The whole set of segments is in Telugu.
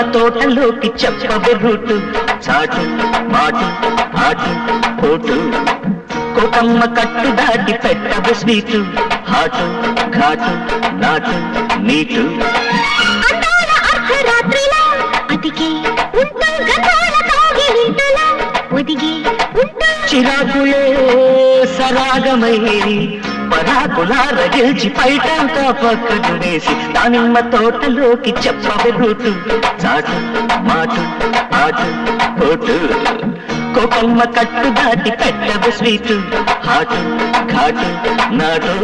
తోటలోకి చెప్పవే రూటు. చాటు మాటు ఆటు పోటు కోకమ్మ కట్టు దాటి పెట్టవే స్వీటు. హాటు ఘాటు నాటు నీటు. చిరాకులే సరాగమై పరాకులా రగిల్చి పైటంతా పక్క వేసి దానిమ్మ తోటలోకి చెప్పవే రూటు. చాటు మాటు ఆటు కోటు కోపమ్మ కట్టు దాటి పెట్టవే స్వీటు. హాటు ఘాటు నాటు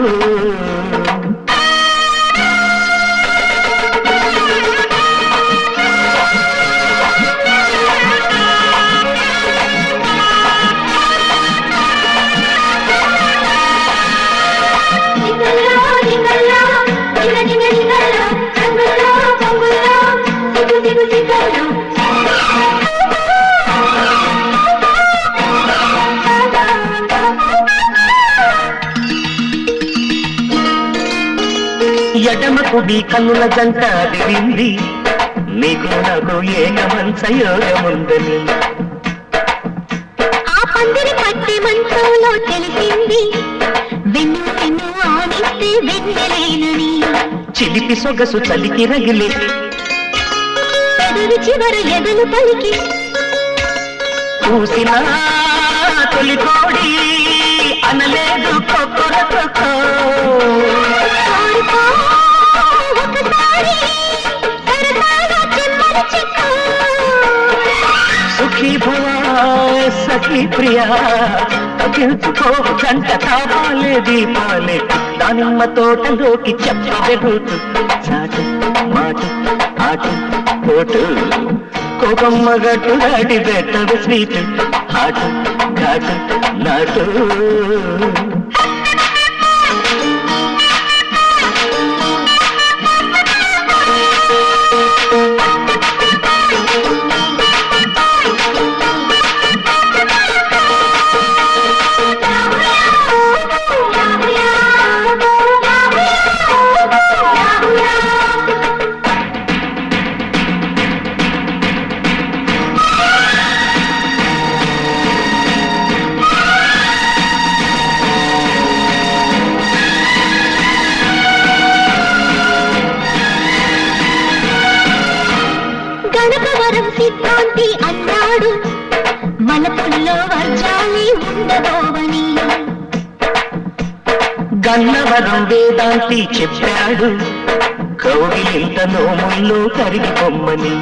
ఎడమ కుడి కన్నుల జంట దిరింది నీకు నాకు ఏకమంచ యోగముందని ఆ పందిరి పట్టి మంచంలో తెలిసింది. వెన్ను వెన్ను ఆడిస్తే వెన్నెలేనని. చిలిపి సొగసు చలికి రగిలే. పెదవి చివర ఎదలు పలికి. చూసిన తొలి కోడి అనలేదు కొక్కరకొక్కో. కోరుకో సుఖీ భవ సఖీ ప్రియా తగ్గించుకో జంట కావాలే దీపాలే. దానిమ్మ తోటలోకి చెప్పవే రూటు చాటు మాటు ఆటు పోటు కోపమ్మ గట్టు దాటి పెట్టదు స్వీట్. ఆట ఘాట నాటు. గణపవరం సిద్ధాంతి అన్నాడు. మలపుల్లో వర్జాలి ఉండబోవని గన్నవరం వేదాంతి చెప్పాడు. కౌగిలింత నోముల్లో కరిగి పొమ్మని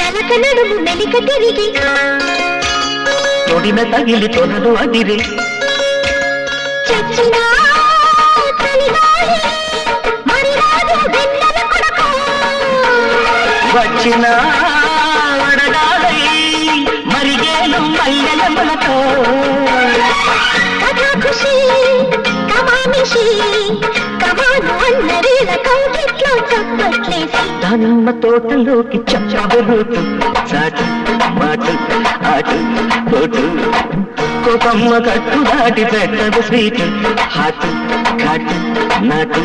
నెలక నడుము మెలిక తిరిగి. తొడిన తగిలి తొనలు అదిరే. చచ్చినా వచ్చిన మరిగేలు మల్లెల కథా ఖుషి కమామిషి కమాను అన్నరీల కౌగిట్లో చప్పట్లేసి. దానిమ్మ తోటలోకి చెప్పబోతు చాటు మాటు ఆటు పోటు కోపమ్మ కట్టు దాటి పెట్టదు స్వీటు హాటు ఘాటు నాటు